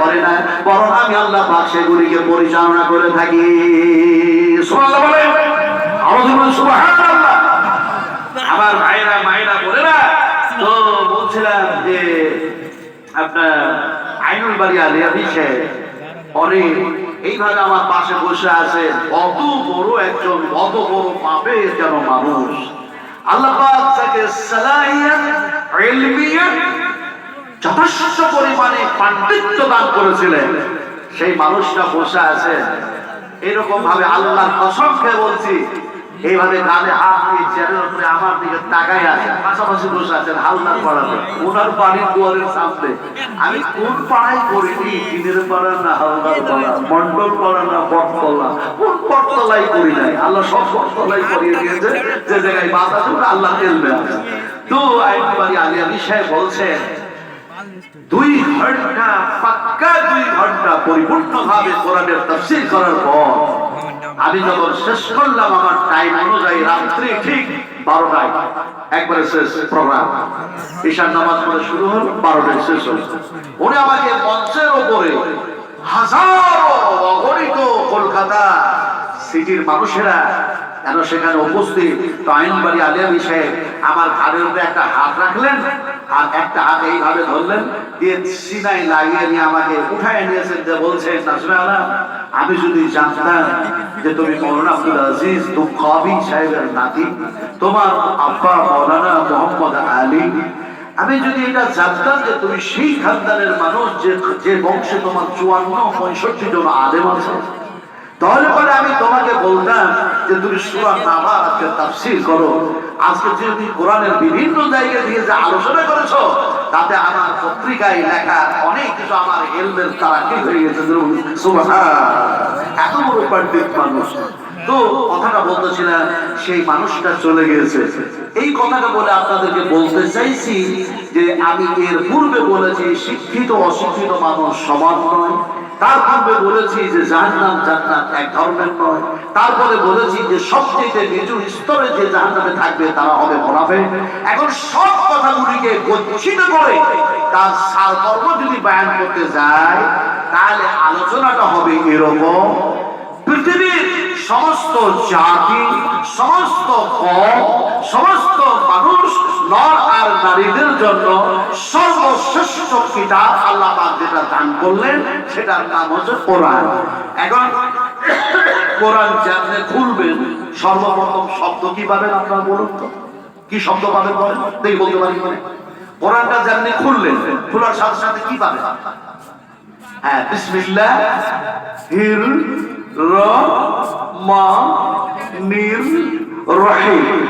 করে না, বরং আমি আল্লাহ পাক সেগুলিকে পরিচালনা করে থাকি। আমার ভাইরা মায়েরা বোনেরা, তো বলছিলাম যে আপনার আইনুল বাড়ি আলিয়া দিচ্ছে অনেক এইভাবে আমার পাশে বসে আছে কত বড় একজন, কত বড় পাবে যেন মানুষ। আল্লাহ পাক তাকে সালাহিয়াত ইলমিয়াত যথেষ্ট পরিমাণে পাণ্ডিত্য দান করেছিলেন। সেই মানুষটা বসে আছে। এরকম ভাবে আল্লাহর কসম বলছি, এইভাবে গালে হাত দিয়ে চেয়ারের উপরে আমার দিকে তাকাই আছে, পাশাপাশি বসে আছেন হালদার পাড়াতে। ওনার বাড়ির দুয়ারের সামনে। আমি কোন পাড়াই করিনি দিনের পাড়া না হালদার পাড়া মন্ডল পাড়া না বটতলা। কোন বটতলাই করি নাই। আল্লাহ সব বটতলাই করিয়ে দিয়েছে। যে জায়গায় ছিল আল্লাহ তেলবে আছে তো আইন বাড়ি আলী আলী সাহেব বলছেন দুই ঘণ্টা, পাক্কা দুই ঘণ্টা পরিপূর্ণ ভাবে কোরআনের তফসিল করার পর আমি যখন শেষ করলাম আমার টাইম অনুযায়ী রাত্রি ঠিক বারোটায়, একবারে শেষ প্রোগ্রাম। ঈশান নামাজ পড়ে শুরু হল, বারোটায় শেষ হল। উনি আমাকে মঞ্চের ওপরে অগণিত কলকাতা সিটির মানুষেরা কেন সেখানে উপস্থিত। তো আইনবাড়ি আলিয়াবি সাহেব, আমার ঘাড়ের উপরে একটা হাত রাখলেন। আর একটা হাত এইভাবে ধরলেন, দিয়ে সিনাই লাগিয়ে নিয়ে আমাকে উঠায় নিয়েছেন, যে বলছেন আমি যদি জানতাম যে তুমি মৌলানা আব্দুল আজিজ দুঃখবি সাহেবের নাতি, তোমার আব্বা মৌলানা মোহাম্মদ আলী, আমি যদি এটা জানতাম যে তুমি সেই খানদানের মানুষ, যে যে বংশে তোমার চুয়ান্ন পঁয়ষট্টি জন আলেম আছে তাহলে পরে আমি তোমাকে বলতাম যে তুমি সুরা নামা আজকে তাফসির করো। আজকে যে তুমি কোরআনের বিভিন্ন জায়গা দিয়ে যে আলোচনা করেছ, তাতে আমার পত্রিকায় লেখা অনেক কিছু আমার এলমের তারা কি হয়ে গেছে এত বড় পণ্ডিত মানুষ। তো কথাটা বলতেছিলাম সেই মানুষটা চলে গিয়েছে এই কথাটা বলে আপনাদেরকে বলতে চাইছি যে আমি এর পূর্বে বলেছি, শিক্ষিত, অশিক্ষিত মানুষ সমান নয়। তার পূর্বে বলেছি যে জাহান্নাম জান্নাত এক ধর্মের নয়। তারপরে বলেছি যে সবচেয়ে নিচু স্তরে যে জাহান্নামে থাকবে তারা হবে মোনাফে এখন সব কথাগুলিকে গচ্ছিত করে তার সারকর্ম যদি বয়ান করতে যায়, তাহলে আলোচনাটা হবে এরকম। পৃথিবীর সমস্ত জাতি, সমস্ত কম, সমস্ত নর আর নারীদের জন্য সর্বশ্রেষ্ঠ কিতাব আল্লাহ যেটা দান করলেন, সেটার নাম হচ্ছে কোরআন। এখন কোরআন জানলে খুলবেন সর্বপ্রথম শব্দ কি পাবেন আপনারা বলুন তো? কি শব্দ পাবেন বলেন? দেখি বলতে পারি মানে কোরআনটা জানলে খুললেন, খোলার সাথে সাথে কি পাবেন? হ্যাঁ বিসমিল্লাহ, হির, র, মা নির রহিম।